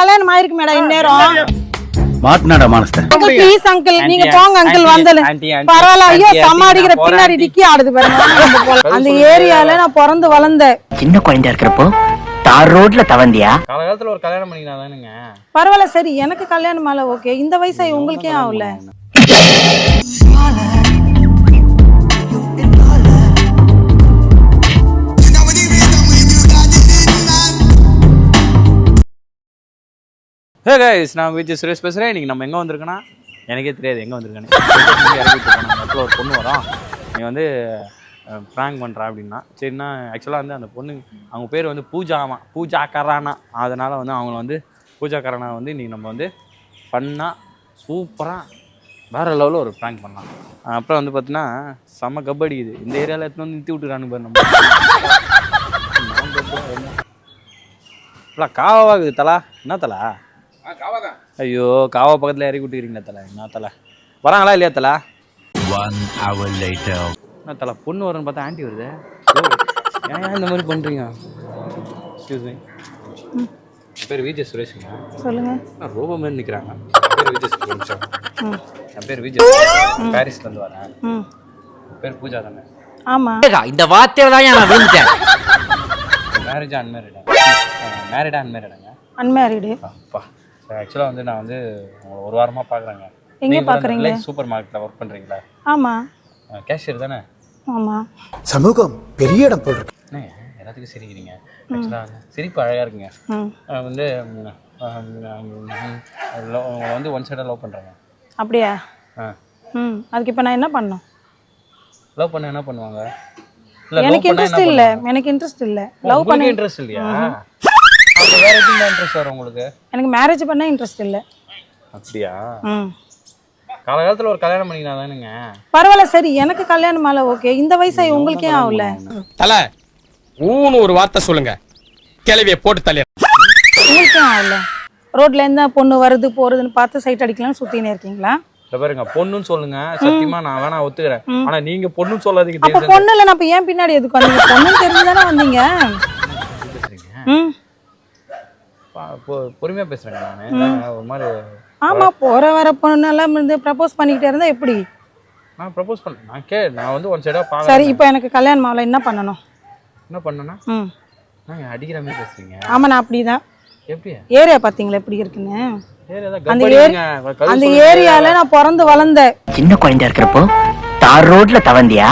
கல்யாணம் ஆயிருக்கு மேடம் இந்நேரம். மாட்டினாடா மானஸ்த அங்கிள் ப்ளீஸ் அங்கிள் நீங்க ஆண்டி, போங்க அங்கிள் ஆண்டி, வந்தல ஆண்டி, ஆண்டி, பரவாயில்ல ஐயோ பின்னாடி. டிக்கி ஆடுது பாருங்க. அந்த ஏரியால நான் பிறந்து வளர்ந்தேன். சின்ன குழந்தையா இருக்கிறப்போ? தார் ரோட்ல தவந்தியா? காலகாலத்துல ஒரு கல்யாணம் பண்ணிக்கினா தானுங்க. பரவாயில்ல சரி எனக்கு கல்யாணம் மேல ஓகே. இந்த வயசாகி உங்களுக்கே ஆகல. ஹே கைஸ் நான் விஜய் சுரேஷ் பேசுகிறேன் இன்னைக்கு நம்ம எங்கே வந்திருக்கோன்னா எனக்கே தெரியாது எங்கே வந்திருக்கேன்னு. இடத்துல ஒரு பொண்ணு வரும். நீ வந்து ப்ராங்க் பண்ணுறா அப்படின்னா சரிண்ணா ஆக்சுவலாக வந்து அந்த பொண்ணு அவங்க பேர் வந்து பூஜாமா பூஜா கரானா அதனால் வந்து அவங்கள வந்து பூஜா கரானா வந்து இன்னைக்கு நம்ம வந்து ஃபன்னாக சூப்பராக வேறு லெவலில் ஒரு ப்ராங்க் பண்ணலாம். அப்புறம் வந்து பார்த்தீங்கன்னா செம்ம கபடி இது இந்த ஏரியாவில் எடுத்துன்னு வந்து நிறுத்தி விட்டுறானு பாரு நம்ம. இல்லை காவாகுது தலா. என்ன தலா? ஐயோ காவா பக்கத்துல இறக்கி விட்டுக்கிறீங்களா தலை. என்ன தலை? வராங்களா இல்லையா தலை? என்ன தலை பொண்ணு வரும்னு பார்த்தா ஆண்டி வருது? ஏன் இந்த மாதிரி பண்றீங்க? Excuse me. என் பேர் விஜய் சுரேஷுங்க. சொல்லுங்க. நான் ரோபோ மாதிரி நிற்கிறாங்க என் பேர் விஜய் சுரேஷ் ம். என் பேர் விஜய் பாரிஸ்லேருந்து வரேன். ம். என் பேர் பூஜா தானே? ஆமா. இந்த வார்த்தையில தான் நான் விழுந்துட்டேன்? மேரேஜா அன்மேரிடா மேரிடா அன்மேரிடாங்க அன்மேரிடு அப்பா. ஆக்சுவலாக வந்து நான் வந்து உங்களை ஒரு வாரமாக பார்க்குறேங்க. எங்க பாக்குறீங்க சூப்பர் மார்க்கெட்டில் ஒர்க் பண்ணுறீங்களா ஆமா. கேஷியர் தானே? ஆமா. சமூகம் பெரிய இடம் போல் இருக்கு. எல்லாத்துக்கும் சிரிக்கிறீங்க. ஆக்சுவலாக சிரிப்பு அழகாக இருக்குங்க. வந்து உங்களை வந்து ஒன் சைடாக லவ் பண்ணுறாங்க அப்படியா? ஆ. ம். அதுக்கு இப்போ நான் என்ன பண்ணணும்? லவ் பண்ண என்ன பண்ணுவாங்க? இல்லை எனக்கு இன்ட்ரெஸ்ட் இல்ல. எனக்கு இன்ட்ரெஸ்ட் இல்ல. லவ் பண்ண இன்ட்ரெஸ்ட் இல்லையா? வேற எதுவும் இன்ட்ரெஸ்ட் வரும் உங்களுக்கு? எனக்கு மேரேஜ் பண்ண இன்ட்ரெஸ்ட் இல்ல. அப்படியா? காலகாலத்தில் ஒரு கல்யாணம் பண்ணிக்கினா தானுங்க. பரவாயில்ல சரி எனக்கு கல்யாணம் மேல ஓகே இந்த வயசாகி உங்களுக்கே ஆகல தல ஊன்னு ஒரு வார்த்தை சொல்லுங்க. கிளவிய போட்டு தள்ளி. உங்களுக்கே ஆகல ரோட்ல எந்த பொண்ணு வருது போறதுன்னு பார்த்து சைட் அடிக்கலாம்னு சுத்தினே இருக்கீங்களா? இந்த பாருங்க பொண்ணுன்னு சொல்லுங்க. சத்தியமா நான் வேணா ஒத்துக்கிறேன். ஆனா நீங்க பொண்ணுன்னு சொல்லாதீங்க அப்ப பொண்ணு இல்ல நான் இப்ப ஏன் பின்னாடி எதுக்கு வந்தீங்க? பொண்ணு தெரிஞ்சுதானே வந்தீங்க. ம் பா- பொ- பொறுமையா பேசுறேங்க நான். ஒரு மாதிரி ஆமா போற வர பொண்ணு எல்லாம் இருந்து ப்ரப்போஸ் பண்ணிக்கிட்டே இருந்தா எப்படி? நான் ப்ரப்போஸ் பண்ணேன் நான் கே நான் வந்து ஒன் சைடா சரி பாக்குறேன். இப்போ எனக்கு கல்யாணம் ஆகல என்ன பண்ணணும்? என்ன பண்ணேன்னா ம். நான் அடிக்கிற மாதிரி பேசுறீங்க. ஆமா நான் அப்படிதான். எப்படி? ஏரியா பாத்தீங்களா எப்படி இருக்குன்னு? ஏரியா அந்த. கதை அந்த. ஏரியால நான் பிறந்து வளர்ந்தேன் சின்ன குழந்தையா இருக்கிறப்போ தார் ரோட்ல தவந்தியா?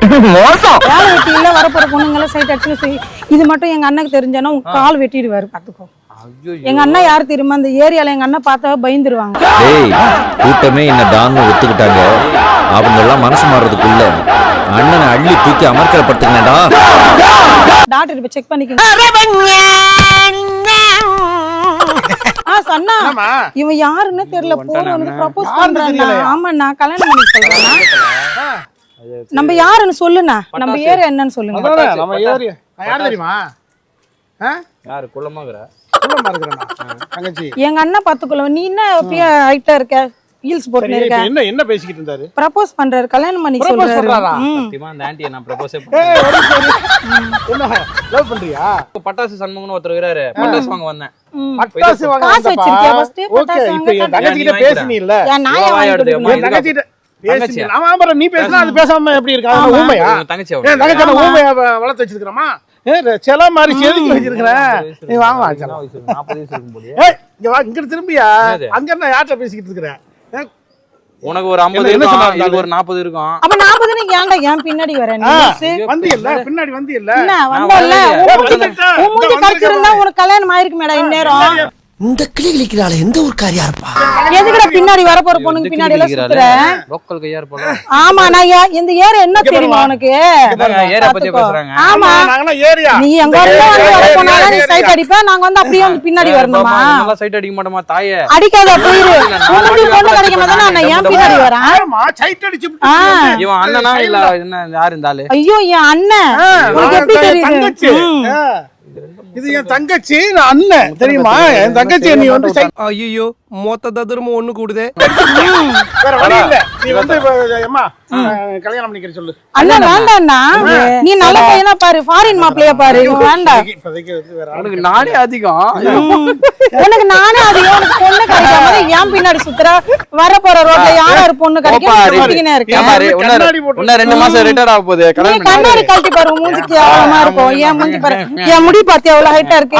மோசம். வேலை வெட்டியில வரப்போற பொண்ணுங்களை சைட் அடிச்சு இது மட்டும் எங்க அண்ணனுக்கு தெரிஞ்சானா உங்க கால் வெட்டிடுவாரு பாத்துக்கோ. எங்க அண்ணன் யார் தெரியுமா? அந்த ஏரியால எங்க அண்ணன் பார்த்தா பயந்துருவாங்க. டேய் கூட்டமே என்ன டான்னு ஒத்துக்கிட்டாங்க. அவங்க எல்லாம் மனசு மாறுறதுக்குள்ள அண்ணனை அள்ளி தூக்கி அமர்க்கலப்படுத்துங்கடா டாக்டர் இப்ப செக் பண்ணிக்கோங்க. ஆ சொன்னா இவன் யாருன்னு தெரியல. வந்து ப்ரப்போஸ் பண்றானா? ஆமா நான் கல்யாணம் பண்ணி சொல்றேன்னா நம்ம யாருன்னு சொல்லுண்ணா. நம்ம ஏரியா என்னன்னு சொல்லுங்க. நம்ம ஏரியா. யார் தெரியுமா? யாரு தங்கச்சி. எங்க அண்ணன் பாத்துக்கொள்ள நீ என்ன ஹைட்டா இருக்க? ஹீல்ஸ் போட்டுன்னு இருக்க? என்ன என்ன பேசிக்கிட்டு இருந்தாரு? ப்ரப்போஸ் பண்றாரு. கல்யாணம் பண்ணி சொல்றாரு. சத்தியமா அந்த ஆண்டியை நான் ப்ரப்போஸே. என்ன லவ் பண்றியா? பட்டாசு சண்முகம்னு ஒருத்தர் இருக்கிறாரு. பட்டாசு வாங்க வந்தேன். பட்டாசு வாங்க காசு. வச்சிருக்கியா first? ஓகே இப்போ என் தங்கச்சி கிட்ட நீ வாங்கிக்கிறா. பேசுனீ இல்ல என் நாயை எவ்வளவு வாங்கி ஆயிடுது? கொடுக்கணும். என் தங்கச்சி கிட்ட? ஆமா நீ பேசினா அது பேசாம எப்படி இருக்கா? ஊமையா தங்கச்சி தங்கச்சி ஊமையா வளர்த்து வச்சிருக்கிறோமா? செல மாதிரி செதுக்கி வச்சிருக்கிறேன் நீ வாங்க இங்க வா இங்க திரும்பியா? அங்க என்ன யார்கிட்ட பேசிக்கிட்டு இருக்கிற? ஏ, உனக்கு ஒரு ஐம்பது என்ன இருக்கும் ஒரு நாற்பது இருக்கும். அப்ப நாற்பது நீ ஏன்டா ஏன் பின்னாடி வர? நீ ஆ, லூசு? வந்து இல்ல பின்னாடி வந்து இல்ல வந்தல்ல. உன் மூஞ்சி உன் மூஞ்சி கழிச்சிருந்தா உனக்கு கல்யாணம் ஆயிருக்கு மேடம் இந்நேரம். இந்த கிளி கிளிக்கிறாள் எந்த ஊர்க்காரியா இருப்பா? எதுக்குடா பின்னாடி வரப்போற பொண்ணுங்க பின்னாடி எல்லாம் சுத்துற? லோக்கல் கையா இருப்போம் ஆமா நான் இந்த ஏரியா என்ன தெரியுமா உனக்கு? ஏரியா பத்தி பாத்துக்கோ. பேசுறாங்க. ஆமா. ஏரியா. நீ எங்க இருந்து வந்து வர நீ சைட் அடிப்ப நாங்க வந்து அப்படியே வந்து பின்னாடி வரணுமா? நல்லா சைட் அடிக்க மாட்டோமா தாயே. அடிக்காத போயிரு. உங்களுக்கு பொண்ணு கிடைக்கும் போது நான் ஏன் பின்னாடி வரேன்? ஆமா சைட் அடிச்சு. இவன் அண்ணனா இல்ல என்ன யாரு இந்த ஆளு ஐயோ என் அண்ணன். உனக்கு எப்படி தெரியுது. இது என் தங்கச்சி நான் அண்ணன் தெரியுமா? என் தங்கச்சி நீ வந்து ஐயோ மொத்த ததுரமும் ஒண்ணு கூடுது. வேற வழி இல்ல. நீ வந்து இப்ப, அம்மா அஹ், கல்யாணம் பண்ணிக்கிற சொல்லு. அண்ணா வேண்டாண்ணா நீ நல்ல பையனா பாரு ஃபாரின் மாப்பிள்ளைய பாரு. இவன் வேண்டாம். இப்போதைக்கு- இப்போதைக்கு வந்து வேற ஆளு உனக்கு நானே அதிகம். அது பொண்ணு கிடைக்காம ஏன் பின்னாடி சுத்துற. வர போற ரோட்ல யார் யாரு பொண்ணு போப்பா, கிடைக்கும் ரெடி. சுத்திக்கினே இருக்க ஏன் பாரு, போட்டு ரெண்டு மாசம் ரிட்டையர் ஆக போகுது. நீ கல்யாணம் கண்ணாடி கழட்டி பாரு உன் மூஞ்சிக்கு எவ்வளவு இருக்கும். என் மூஞ்சி பாரு. என் முடி பாத்தி எவ்வளவு ஹைட்டா இருக்கு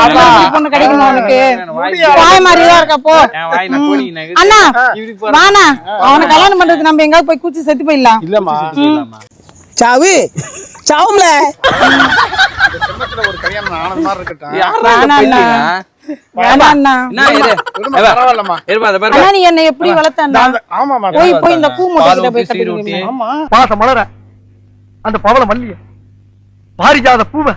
பொண்ணு கிடைக்குமா உனக்கு. வாய் மாதிரி தான் இருக்க அண்ணா வாண்ணா அவனை கல்யாணம் பண்றதுக்கு நம்ம எங்காவது போய் கூச்சி செத்து போயிடலாம் இல்லம்மா இல்லாமா? சாவு சாவும்ல ஒரு கல்யாணம் ஆனது மாதிரி இருக்கட்டும் யாரா இந்த வேணாண்ணா. பையன்? வேணாண்ணா என்ன இது? விடுமா, ஏவா, பரவாயில்லம்மா இருப்பா, அதை பாரு. அண்ணா நீ என்னை எப்படி வளர்த்தண்ணா அந்த- ஆமாம்மா போய் போய் இந்த பூ மூட்டை பால் கிட்ட போய் ஊத்தி, சீர் கட்டுங்க ஊத்தி. ஆமா பாச மலர அந்த பவள மல்லிய பாரிஜாத பூவ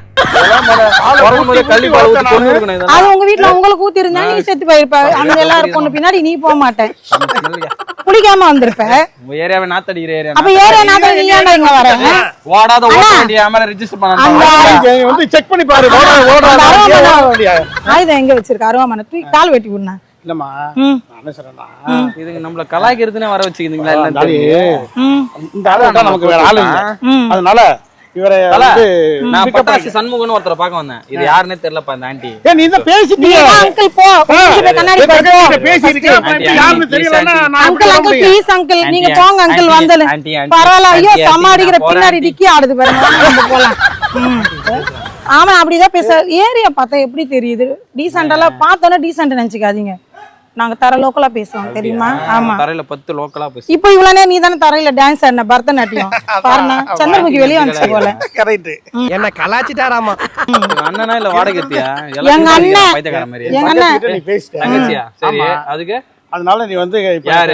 அது உங்க உங்களுக்கு ஊத்தி இருந்தா நீ செத்து போயிருப்ப. அங்க எல்லாரும் பொண்ணு பின்னாடி நீ போக மாட்டேன். குடிக்காம வந்திருப்ப. உங்க ஏரியாவை நாத்தடிக்கிற ஏரியா அப்ப ஏற நாட்கள் நீ ஏன்டா இங்க வர? ஓடாத ஓட்ட வண்டியை மேல ரெஜிஸ்டர் அந்த பண்ணாங்க இங்க வந்து செக் பண்ணி பாரு. ஓட ஓட அந்த. ஆயுதம் எங்க வச்சிருக்க? அருவாமனை. தூக்கி கால் வெட்டி விடுனா இல்லம்மா. ம். நான் என்ன சொல்றேன்னா இதுங்க நம்மள கலாய்க்கிறதுனே வர அந்த இந்த ஆளு நமக்கு வேற ஆளு ம். அதனால இவரை தல, வந்து நான் பட்டாசு சண்முகன்னு ஒருத்தரை பார்க்க வந்தேன். இது யாருன்னே தெரியலப்பா இந்த ஆண்டி. ஏன் நீ தான் நீ பேசிட்டியே அங்கிள் போ. கண்ணாடி யாருன்னு. நான் அங்கிள்? ப்ளீஸ் அங்கிள் நீங்க போங்க அங்கிள் வந்தல பரவாயில்ல ஐயோ போறேன், பின்னாடி. டிக்கி ஆடுது பாருங்க நம்ம போலாம். ஆமா அப்படிதான் பேச ஏரியா பார்த்தா எப்படி தெரியுது? டீசெண்டெல்லாம் பார்த்தோன்னா டீசென்ட் நினைச்சுக்காதீங்க. நாங்க தர லோக்கலா பேசுவோம் தெரியுமா? ஆமா. தரையில பத்து லோக்கலா பேசி இப்போ இவ்வளவு நேரம் நீ தானே தரையில டான்ஸ் ஆடின பரதநாட்டியம். பாருண்ணா சந்திரமுகி வெளியே வந்துச்சு போல. Correct. என்ன கலாச்சிட்டாராமா? அண்ணனா இல்ல வாடகைத்தியா எங்க அண்ணன். பைத்தியக்கார மாதிரி. எங்க அண்ணன். கிட்ட நீ பேசிட்ட. தங்கச்சியா? சரி. அதுக்கு? அதனால நீ வந்து?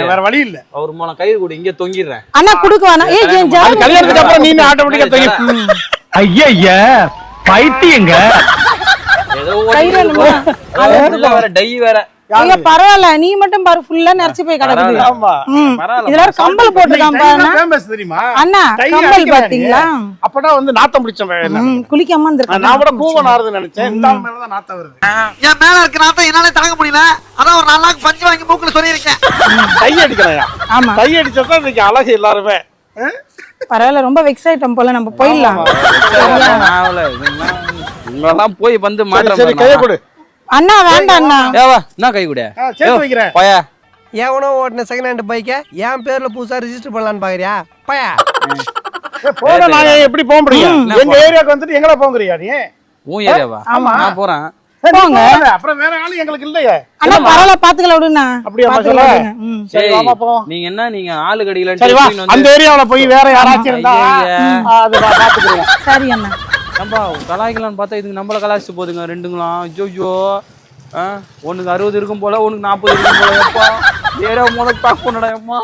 வேற வழி இல்ல. அவர் மூலம் கயிறு கூட இங்க தொங்கிடுறேன் அண்ணா குடுக்க வேணாம். ஏய் என் ஜாதகம் கல்யாணத்துக்கு அப்புறம் நீ ஆட்டோமேட்டிக்கா தெரியும் ஐயா பைத்தியங்க ஏதோ வேற டை வேற. ஐயா பரவாயில்ல நீ மட்டும் பாரு ஃபுல்லா நரைச்சு போய் கிடக்குது. ஆமா. ம். பரவாயில்ல. இதுல ஒரு கம்பல் போட்டுருக்கான் தெரியுமா? அண்ணா கம்பல். பாத்தீங்களா அப்பதான் வந்து நாத்தம் பிடிச்ச ம், குளிக்காம இருந்திருக்கான் நான் கூட பூவ நாறுதுன்னு நினைச்சேன். இந்த நாத்தம் வருது. என் மேல இருக்க நாத்தம் என்னால தாங்க முடியல. அதான் ஒரு நாலு நாள் பஞ்சு வாங்கி மூக்குல சொல்லியிருக்கேன். டை அடிக்கிறாயா? ஆமா. டை அடிச்சதான் இன்னைக்கு அழகு எல்லாருமே? பரவாயில்ல ரொம்ப வெக்ஸ் ஆயிட்டோம் போல நம்ம போயிடலாம். போய் வந்து சரி கையை கொடு. அண்ணா வேண்டாம் அண்ணா. ஏவா என்ன கை கூட. சேர்த்து வைக்கிறேன். பயா. எவனோ ஓட்டின செகண்ட் ஹேண்ட் பைக்கை என் பேர்ல புதுசா ரெஜிஸ்டர் பண்ணலான்னு பாக்குறியா? பையா. போன நான் எப்படி போக முடியும்? எங்க ஏரியாக்கு வந்துட்டு எங்கட போங்கறியா நீ? உன் ஏரியாவா? ஆமா. நான் போறேன். போங்க. அப்புறம் வேற ஆளு எங்களுக்கு இல்லையே. அண்ணா பரவாயில்ல பாத்துக்கலாம் விடுண்ணா. அப்படியா. சரி வாமா போவோம் நீங்க என்ன நீங்க ஆளு கடியில சரி வா. அந்த ஏரியாவுல போய் வேற யாராச்சும் இருந்தா அது நான் பாத்துக்கிறேன். சரி அண்ணா. நம்பா கலாய்க்கலாம்னு பார்த்தா இதுங்க நம்மள கலாய்ச்சிட்டு போதுங்க ரெண்டுங்களாம். ஐயோ ஆ? ஒன்றுக்கு அறுபது இருக்கும் போல ஒன்றுக்கு நாற்பது இருக்கும் போல எப்பா? ஏறா முதல் பேக் பண்ணடா எம்மா